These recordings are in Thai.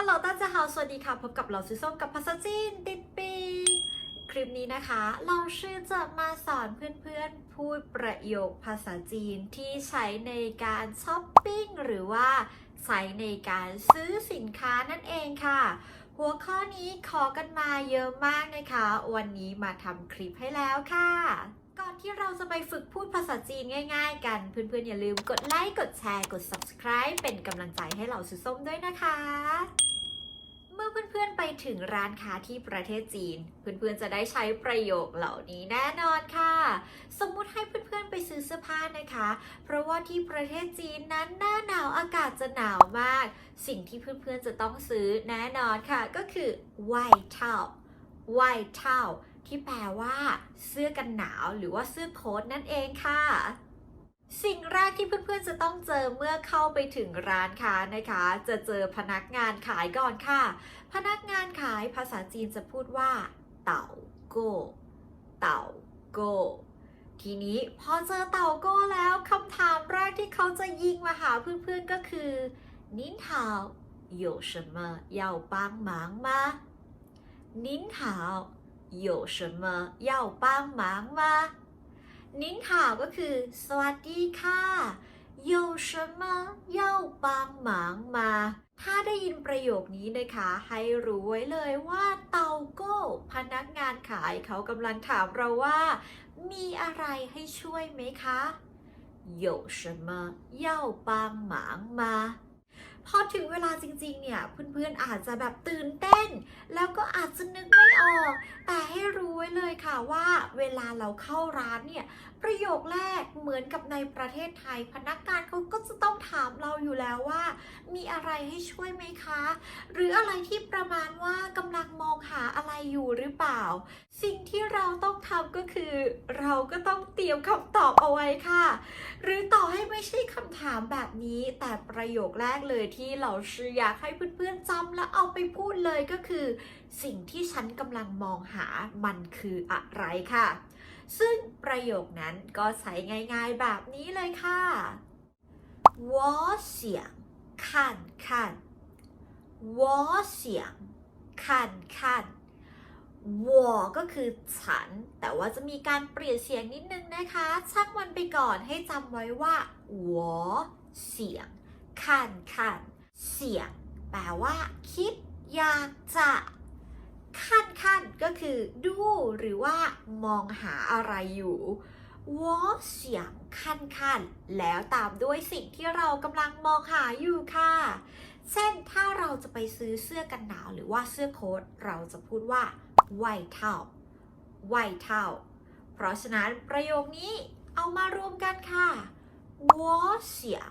ฮัลโหลต้าเจ้าฮาวสวัสดีค่ะ พบกับเราซิส้มกับภาษาจีนติดปีคลิปนี้นะคะ เราชื่อจะมาสอนเพื่อนๆ พูดประโยคภาษาจีนที่ใช้ในการช้อปปิ้งหรือว่าใช้ในการซื้อสินค้านั่นเองค่ะ หัวข้อนี้ขอกันมาเยอะมากนะคะ วันนี้มาทำคลิปให้แล้วค่ะ ที่เราจะไปฝึกพูดภาษาจีนง่ายๆกัน เพื่อนๆอย่าลืมกดไลค์ กดแชร์ กด subscribe เป็นกำลังใจให้เราซื้อส้มด้วยนะคะ เมื่อเพื่อนๆไปถึงร้านค้าที่ประเทศจีน เพื่อนๆจะได้ใช้ประโยคเหล่านี้แน่นอนค่ะ สมมุติให้เพื่อนๆไปซื้อเสื้อผ้านะคะ เพราะว่าที่ประเทศจีนนั้นหน้าหนาวอากาศจะหนาวมาก สิ่งที่เพื่อนๆจะต้องซื้อแน่นอนค่ะ ก็คือไวท์เท่าไวท์เท่าที่แปลว่า เสื้อกันหนาวหรือว่าเสื้อโค้ทนั่นเองค่ะ สิ่งแรกที่เพื่อนๆ จะต้องเจอเมื่อเข้าไปถึงร้านค้านะคะ จะเจอพนักงานขายก่อนค่ะ พนักงานขายภาษาจีนจะพูดว่า เต่าโก้เต่าโก้ทีนี้พอเจอเต่าโก้แล้วคำถามแรกที่เขาจะยิงมาหาเพื่อนๆก็คือนิน好有什么要帮忙吗您好 有什么要帮忙吗นิน好ก็คือ สวัสดีค่ะ有什么要帮忙吗ถ้าได้ยินประโยคนี้นะคะ ให้รู้ไว้เลยว่าเตาโก้ พนักงานขายเขากำลังถามเราว่า มีอะไรให้ช่วยไหมคะ有什么要帮忙吗 พอถึงเวลาจริงๆ เนี่ยเพื่อนๆอาจจะแบบตื่นเต้น แล้วก็อาจจะนึกไม่ออก แต่ให้รู้ไว้เลยค่ะว่าเวลาเราเข้าร้านเนี่ยประโยคแรกเหมือนกับในประเทศไทย พนักงานเขาก็จะต้องถามเราอยู่แล้วว่า มีอะไรให้ช่วยไหมคะ หรืออะไรที่ประมาณว่ากำลังมองหาอะไรอยู่หรือเปล่า สิ่งที่เราต้องทำก็คือ เราก็ต้องเตรียมคำตอบเอาไว้ค่ะ หรือต่อให้ไม่ใช่คำถามแบบนี้ แต่ประโยคแรกเลยทเราชื่ออยากให้เพื่อนๆจำและเอาไปพูดเลยก็คือ สิ่งที่ฉันกำลังมองหามันคืออะไรค่ะ ซึ่งประโยคนั้นก็ใช้ง่ายๆแบบนี้เลยค่ะ我想看看我想看看我ก็คือฉัน แต่ว่าจะมีการเปลี่ยนเสียงนิดนึงนะคะชักมันไปก่อนให้จำไว้ว่า คันคันเสียงแปลว่า คิด อยากจะคันคันก็คือดูหรือว่ามองหาอะไรอยู่วอเสียงคันคันแล้วตามด้วยสิ่งที่เรากำลังมองหาอยู่ค่ะ เช่นถ้าเราจะไปซื้อเสื้อกันหนาวหรือว่าเสื้อโค้ทเราจะพูดว่าไวเท่าไวเท่าเพราะฉะนั้นประโยคนี้เอามารวมกันค่ะวอเสียง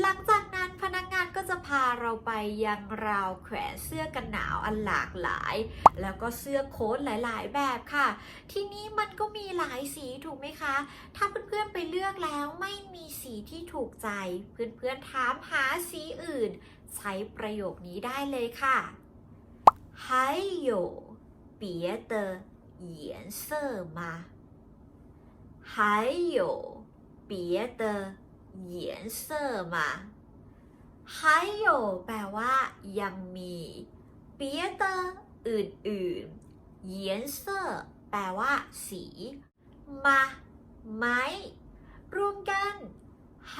หลังจากนั้นพนักงานก็จะพาเราไปยังราวแขวนเสื้อกันหนาวอันหลากหลาย แล้วก็เสื้อโค้ทหลาย ๆ แบบค่ะ ทีนี้มันก็มีหลายสีถูกไหมคะ ถ้าเพื่อนๆไปเลือกแล้วไม่มีสีที่ถูกใจ เพื่อนๆถามหาสีอื่น ใช้ประโยคนี้ได้เลยค่ะ还有别的颜色吗还有别的 颜色吗还有แปลว่า ยังมี别的อื่นๆ颜色แปลว่า สีมาไหมรวมกัน还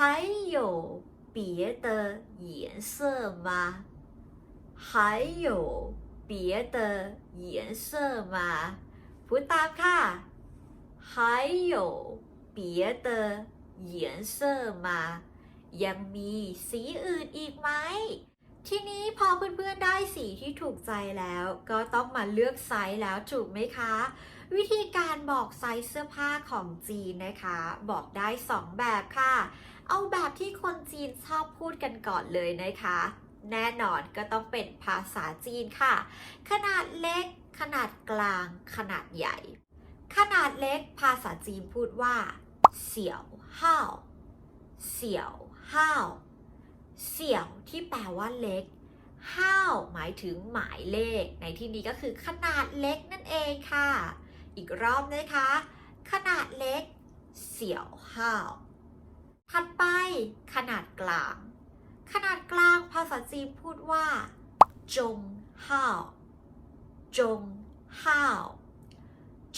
有别的颜色吗还有别的颜色吗พูดตามค่ะ还有别的 เหยีอมา ยังมีสีอื่นอีกไหม ทีนี้พอเพื่อนๆได้สีที่ถูกใจแล้ว ก็ต้องมาเลือกไซส์แล้วถูกไหมคะ วิธีการบอกไซส์เสื้อผ้าของจีนนะคะ บอกได้ 2 แบบค่ะ เอาแบบที่คนจีนชอบพูดกันก่อนเลยนะคะ แน่นอนก็ต้องเป็นภาษาจีนค่ะ ขนาดเล็ก ขนาดกลาง ขนาดใหญ่ ขนาดเล็กภาษาจีนพูดว่า เสี่ยว ห้าวเสี่ยวห้าวเสี่ยวที่แปลว่าเล็กห้าวหมายถึงหมายเลข ในที่นี้ก็คือขนาดเล็กนั่นเองค่ะ อีกรอบนะคะ ขนาดเล็ก เสี่ยวห้าวถัดไป ขนาดกลาง ขนาดกลางภาษาจีนพูดว่า จงห้าวจงห้าว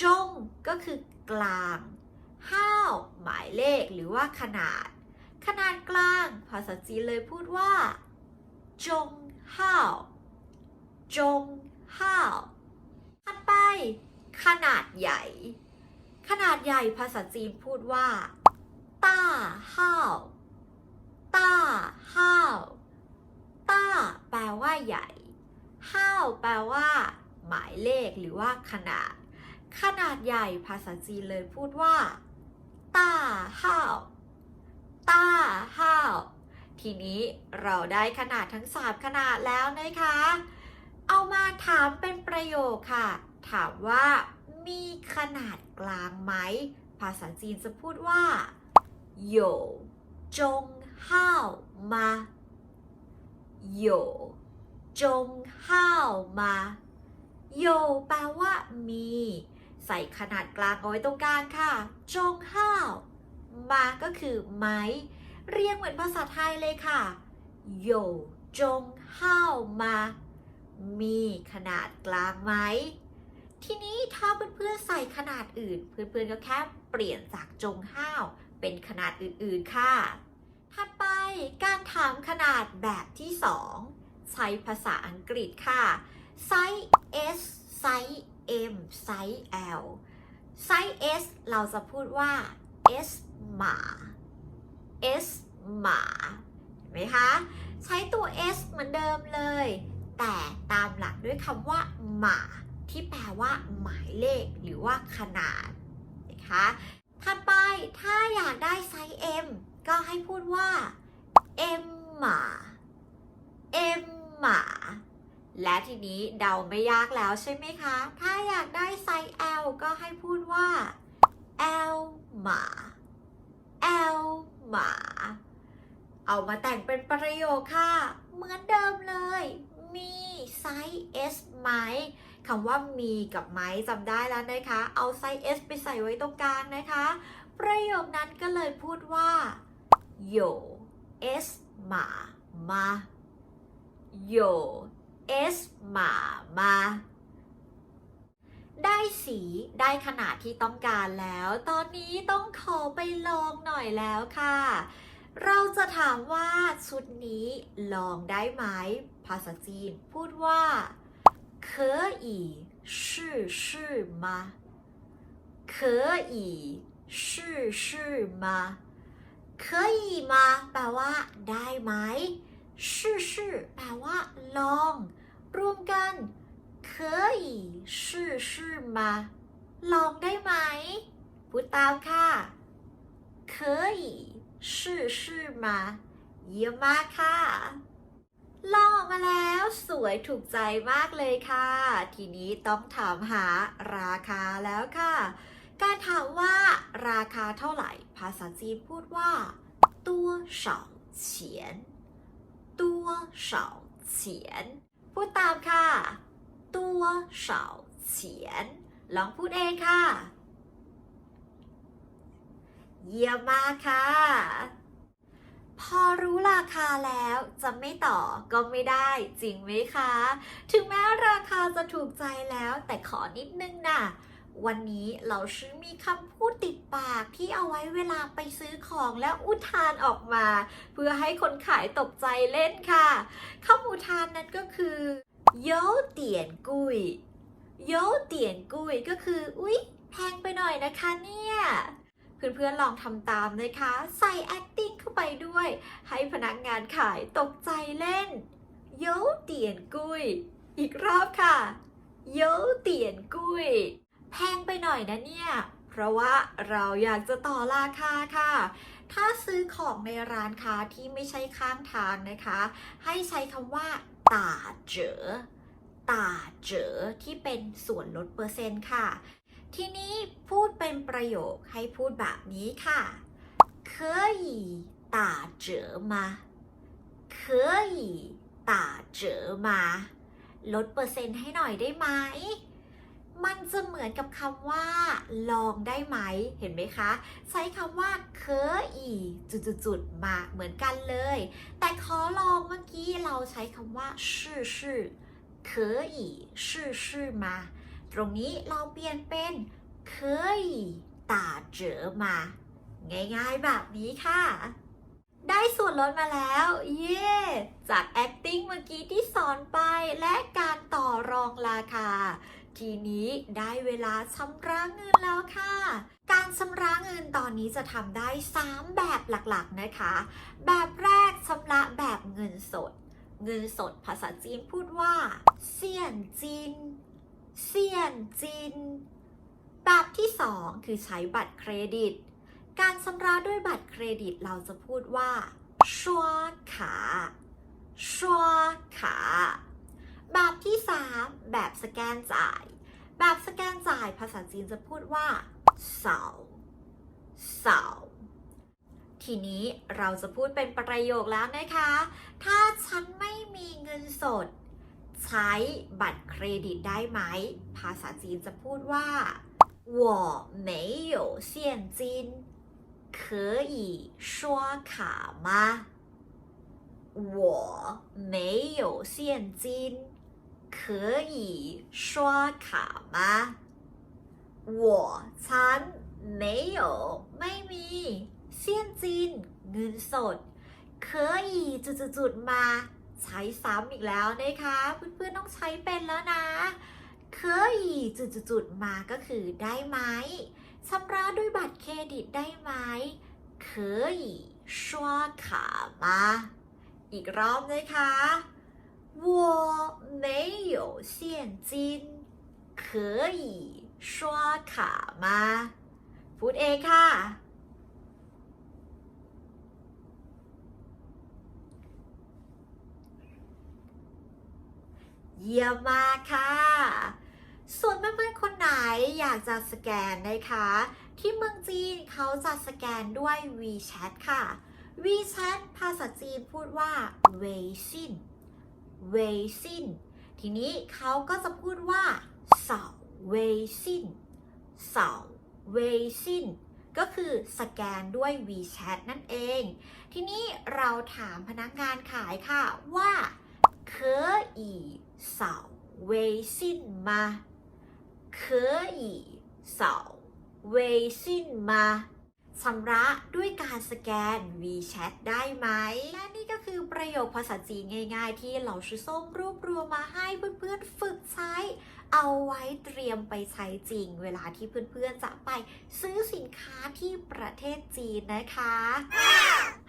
จงก็คือกลาง ห้าวหมายเลขหรือว่าขนาด ขนาดกลาง ภาษาจีนเลยพูดว่าจงห้าวจงห้าวถัดไป ขนาดใหญ่ ขนาดใหญ่ภาษาจีนพูดว่าต้าห้าวต้าห้าวต้าแปลว่าใหญ่ห้าวแปลว่า หมายเลขหรือว่าขนาด ขนาดใหญ่ภาษาจีนเลยพูดว่า ต้าห้าว ต้าห้าว ทีนี้เราได้ขนาดทั้งสามขนาดแล้วนะคะ เอามาถามเป็นประโยคค่ะ ถามว่ามีขนาดกลางไหม ภาษาจีนจะพูดว่า有中号吗有จงห้าวมาโยแปลว่า มี ใส่ขนาดกลางเอาไว้ตรงกลางค่ะ จงห้าว มาก็คือไม้ เรียงเหมือนภาษาไทยเลยค่ะโยจงห้าวมา มีขนาดกลางไหม ทีนี้ถ้าเพื่อนๆใส่ขนาดอื่น เพื่อนๆก็แค่เปลี่ยนจากจงห้าวเป็นขนาดอื่นๆค่ะ ถัดไปการถามขนาดแบบที่ 2 ใช้ภาษาอังกฤษค่ะ ไซส์ S ไซส์ M ไซส์ L ไซส์ S เราจะพูดว่า S หมา S หมาเห็นไหมคะ ใช้ตัว S เหมือนเดิมเลย แต่ตามหลักด้วยคำว่าหมาที่แปลว่า หมายเลขหรือว่าขนาดนะคะถัดไปถ้าอยากได้ไซส์ M ก็ให้พูดว่า M หมา M หมา และทีนี้เดาไม่ยากแล้วใช่ไหมคะ ถ้าอยากได้ไซส์ L ก็ให้พูดว่า L หมา L หมา เอามาแต่งเป็นประโยคค่ะ เหมือนเดิมเลย มีไซส์ S ไหมคำว่ามีกับไหมจำได้แล้วนะคะ เอาไซส์ S ไปใส่ไว้ตรงกลางนะคะ ประโยคนั้นก็เลยพูดว่า有 S หมา มา有 S หมามา ได้สีได้ขนาดที่ต้องการแล้ว ตอนนี้ต้องขอไปลองหน่อยแล้วค่ะ เราจะถามว่าชุดนี้ลองได้ไหม ภาษาจีนพูดว่า可以试试吗可以试试吗可以吗แปลว่า ได้ไหม 试试แปลว่าลอง รวมกัน可以试试吗ลองได้ไหมพูดตามค่ะ可以试试吗เยี่ยมมากค่ะลองมาแล้วสวยถูกใจมากเลยค่ะ ทีนี้ต้องถามหาราคาแล้วค่ะ การถามว่าราคาเท่าไหร่ ภาษาจีนพูดว่าตัวสองเฉียน ตัวเฉาเฉียนพูดตามค่ะ ตัวเฉาเฉียนลองพูดเองค่ะ เยี่ยมมากค่ะ พอรู้ราคาแล้วจะไม่ต่อก็ไม่ได้จริงไหมคะ ถึงแม้ราคาจะถูกใจแล้วแต่ขอนิดนึงนะ่ะ วันนี้เราชื่อมีคำพูดติดปากที่เอาไว้เวลาไปซื้อของแล้วอุทานออกมา เพื่อให้คนขายตกใจเล่นค่ะคำอุทานนั้นก็คือโยเตียนกุยโยเตียนกุยก็คือ อุ๊ย แพงไปหน่อยนะคะเนี่ยเพื่อนๆลองทำตามนะคะ ใส่ acting เข้าไปด้วย ให้พนักงานขายตกใจเล่นโยเตียนกุย อีกรอบค่ะโยเตียนกุย แพงไปหน่อยนะเนี่ย เพราะว่าเราอยากจะต่อราคาค่ะ ถ้าซื้อของในร้านค้าที่ไม่ใช่ข้างทางนะคะ ให้ใช้คำว่าตาเจอตาเจอที่เป็นส่วนลดเปอร์เซ็นต์ค่ะ ทีนี้พูดเป็นประโยคให้พูดแบบนี้ค่ะ可以打折吗可以 ต่าเจอมา ลดเปอร์เซ็นต์ให้หน่อยได้ไหม มันจะเหมือนกับคำว่า ลองได้ไหม เห็นไหมคะ ใช้คำว่าเคยอีจุดๆมาเหมือนกันเลย แต่ขอลองเมื่อกี้เราใช้คำว่าชื่อชื่อเคยอีชื่อชื่อมา ตรงนี้เราเปลี่ยนเป็นเคยตาเจอมา ง่ายๆแบบนี้ค่ะ ได้ส่วนลดมาแล้ว เย่จาก acting เมื่อกี้ที่สอนไปและการต่อรองราคา ทีนี้ได้เวลาชำระเงินแล้วค่ะ การชำระเงินตอนนี้จะทำได้ 3 แบบหลักๆนะคะ แบบแรกชำระแบบเงินสด เงินสดภาษาจีนพูดว่าเซียนจินเซียนจินแบบที่ 2 คือใช้บัตรเครดิต การชำระด้วยบัตรเครดิตเราจะพูดว่าชัวขาชัวขา แบบสแกนจ่าย แบบสแกนจ่ายภาษาจีนจะพูดว่าเสาเสาทีนี้เราจะพูดเป็นประโยคแล้วนะคะ ถ้าฉันไม่มีเงินสด ใช้บัตรเครดิตได้ไหม ภาษาจีนจะพูดว่า我没有现金可以刷卡吗我没有现金 可以刷卡吗我ฉัน没有ไม่มีเซียนจินเงินสดเคยจุดๆๆมา ใช้ซ้ำอีกแล้วนะคะ เพื่อนๆต้องใช้เป็นแล้วนะ เคยจุดๆๆมาก็คือได้ไหมชำระด้วยบัตรเครดิตได้ไหม可以刷卡吗อีกรอบนะคะ 我没有现金可以刷卡吗พูดเองค่ะ เยี่ยมมากค่ะ ส่วนเพื่อนๆ คนไหนอยากจะสแกนนะคะ ที่เมืองจีนเขาจะสแกนด้วย WeChat ค่ะ WeChat ภาษาจีนพูดว่าเวซิน เวซินทีนี้เขาก็จะพูดว่าเสาเวซินเสาเวซินก็คือสแกนด้วย WeChat นั่นเอง ทีนี้เราถามพนักงานขายค่ะว่า可以扫微信吗可以扫微信吗 ชำระด้วยการสแกน WeChat ได้ไหม และนี่ก็คือประโยคภาษาจีนง่าย ๆ ที่เหล่าชื่อส้มรวบรวมมาให้เพื่อนๆฝึกใช้ เอาไว้เตรียมไปใช้จริง เวลาที่เพื่อนๆจะไปซื้อสินค้าที่ประเทศจีนนะคะ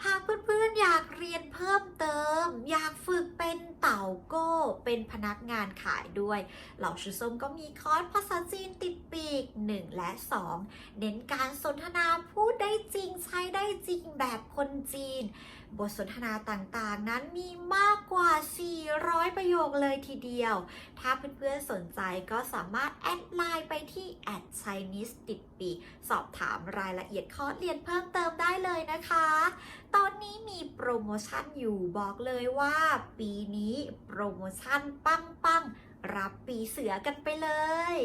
หากเพื่อนๆอยากเรียนเพิ่มเติม อยากฝึกเป็นเต่าโก้ เป็นพนักงานขายด้วย เหล่าชูส้มก็มีคอร์สภาษาจีนติดปีก 1 และ 2 เน้นการสนทนาพูดได้จริงใช้ได้จริงแบบคนจีน บทสนทนาต่างๆ นั้นมีมากกว่า 400 ประโยคเลยทีเดียว ถ้าเพื่อนๆสนใจก็สามารถแอดไลน์ไปที่ at Chinese ติดปีสอบถามรายละเอียดคอร์สเรียนเพิ่มเติมได้เลยนะคะ ตอนนี้มีโปรโมชั่นอยู่บอกเลยว่าปีนี้โปรโมชั่นปังๆ รับปีเสือกันไปเลย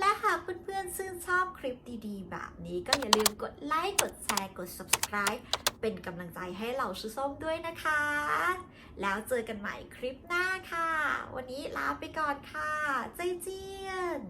และหากเพื่อนๆชื่นชอบคลิปดีๆ แบบนี้ก็อย่าลืมกดไลค์ กดแชร์ กด subscribe เป็นกำลังใจให้เหล่าชื่อส้มด้วยนะคะ แล้วเจอกันใหม่คลิปหน้าค่ะ วันนี้ลาไปก่อนค่ะ ใจเจียน